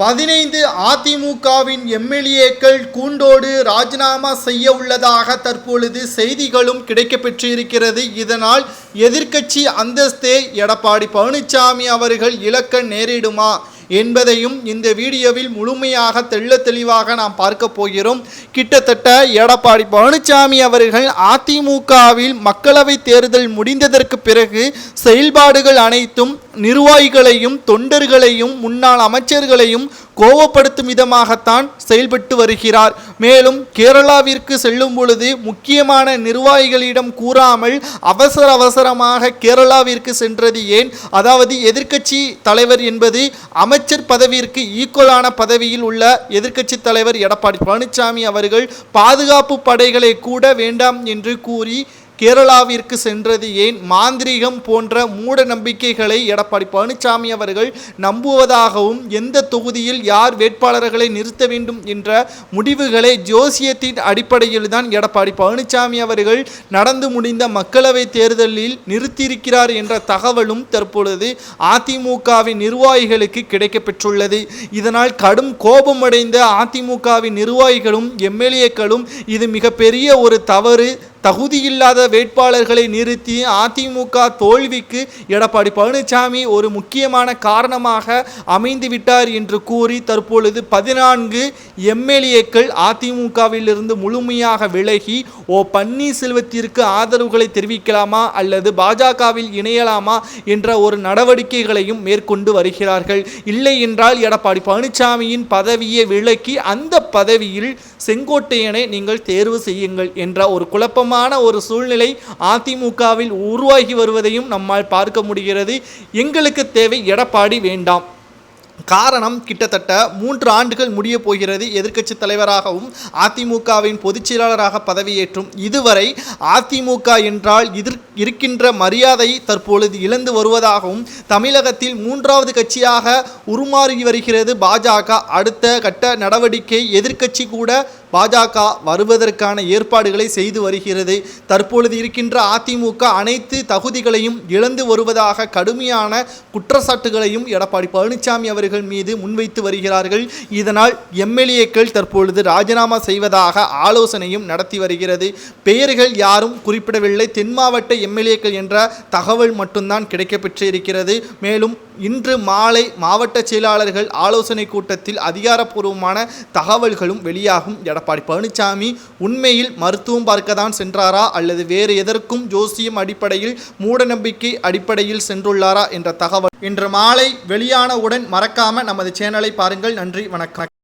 பதினைந்து அதிமுகவின் எம்எல்ஏக்கள் கூண்டோடு ராஜினாமா செய்ய உள்ளதாக தற்பொழுது செய்திகளும் கிடைக்கப்பெற்றிருக்கிறது. இதனால் எதிர்க்கட்சி அந்தஸ்தே எடப்பாடி பழனிசாமி அவர்கள் இழக்க நேரிடுமா என்பதையும் இந்த வீடியோவில் முழுமையாக தெள்ள தெளிவாக நாம் பார்க்க போகிறோம். கிட்டத்தட்ட எடப்பாடி பழனிசாமி அவர்கள் அதிமுகவில் மக்களவைத் தேர்தல் முடிந்ததற்கு பிறகு செயல்பாடுகள் அனைத்தும் நிர்வாகிகளையும் தொண்டர்களையும் முன்னாள் அமைச்சர்களையும் கோவப்படுத்தும் விதமாகத்தான் செயல்பட்டு வருகிறார். மேலும் கேரளாவிற்கு செல்லும் பொழுது முக்கியமான நிர்வாகிகளிடம் கூறாமல் அவசர அவசரமாக கேரளாவிற்கு சென்றது ஏன்? அதாவது எதிர்க்கட்சி தலைவர் என்பது அமைச்சர் பதவியிற்கு ஈக்குவலான பதவியில் உள்ள எதிர்க்கட்சி தலைவர் எடப்பாடி பழனிசாமி அவர்கள் பாதுகாப்பு படைகளை கூட வேண்டாம் என்று கூறி கேரளாவிற்கு சென்றது ஏன்? மாந்திரீகம் போன்ற மூட நம்பிக்கைகளை எடப்பாடி பழனிசாமி அவர்கள் நம்புவதாகவும் எந்த தொகுதியில் யார் வேட்பாளர்களை நிறுத்த வேண்டும் என்ற முடிவுகளை ஜோசியத்தின் அடிப்படையில் தான் எடப்பாடி பழனிசாமி அவர்கள் நடந்து முடிந்த மக்களவை தேர்தலில் நிறுத்தியிருக்கிறார் என்ற தகவலும் தற்பொழுது அதிமுகவின் நிர்வாகிகளுக்கு கிடைக்கப்பெற்றுள்ளது. இதனால் கடும் கோபமடைந்த அதிமுகவின் நிர்வாகிகளும் எம்எல்ஏக்களும் இது மிகப்பெரிய ஒரு தவறு. தகுதியில்லாத வேட்பாளர்களை நிறுத்தி அதிமுக தோல்விக்கு எடப்பாடி பழனிசாமி ஒரு முக்கியமான காரணமாக அமைந்து விட்டார் என்று கூறி தற்பொழுது பதினான்கு எம்எல்ஏக்கள் அதிமுகவிலிருந்து முழுமையாக விலகி ஓ பன்னீர்செல்வத்திற்கு ஆதரவுகளை தெரிவிக்கலாமா அல்லது பாஜகவில் இணையலாமா என்ற ஒரு நடவடிக்கைகளையும் மேற்கொண்டு வருகிறார்கள். இல்லை என்றால் எடப்பாடி பழனிசாமியின் பதவியை விலக்கி அந்த பதவியில் செங்கோட்டையனை நீங்கள் தேர்வு செய்யுங்கள் என்ற ஒரு குழப்பம் மோசமான ஒரு சூழ்நிலை அதிமுகவில் உருவாகி வருவதையும் நம்மால் பார்க்க முடிகிறது. எங்களுக்கு தேவை எடப்பாடி வேண்டாம். காரணம் கிட்டத்தட்ட மூன்று ஆண்டுகள் முடிய போகிறது. எதிர்க்கட்சி தலைவராகவும் அதிமுகவின் பொதுச்செயலாளராக பதவியேற்றும். இதுவரை அதிமுக என்றால் எதிர் இருக்கின்ற மரியாதை தற்பொழுது இழந்து வருவதாகவும் தமிழகத்தில் மூன்றாவது கட்சியாக உருமாறி வருகிறது பாஜக. அடுத்த கட்ட நடவடிக்கை எதிர்க்கட்சி கூட பாஜக வருவதற்கான ஏற்பாடுகளை செய்து வருகிறது. தற்பொழுது இருக்கின்ற அதிமுக அனைத்து தகுதிகளையும் இழந்து வருவதாக கடுமையான குற்றச்சாட்டுகளையும் எடப்பாடி பழனிசாமி அவர்கள் மீது முன்வைத்து வருகிறார்கள். இதனால் எம்எல்ஏக்கள் தற்பொழுது ராஜினாமா செய்வதாக ஆலோசனையும் நடத்தி வருகிறது. பெயர்கள் யாரும் குறிப்பிடவில்லை. தென் மாவட்ட எம்எல்ஏக்கள் என்ற தகவல் மட்டும்தான் கிடைக்கப்பெற்று இருக்கிறது மேலும் இன்று மாலை மாவட்ட செயலாளர்கள் ஆலோசனை கூட்டத்தில் அதிகாரப்பூர்வமான தகவல்களும் வெளியாகும். எடப்பாடி பழனிசாமி உண்மையில் மருத்துவம் பார்க்க தான் சென்றாரா? அல்லது வேறு எதற்கும் ஜோசியம் அடிப்படையில் மூடநம்பிக்கை அடிப்படையில் சென்றுள்ளாரா? என்ற தகவல் இன்று மாலை வெளியானவுடன் மறக்காம நமது சேனலை பாருங்கள். நன்றி வணக்கம்.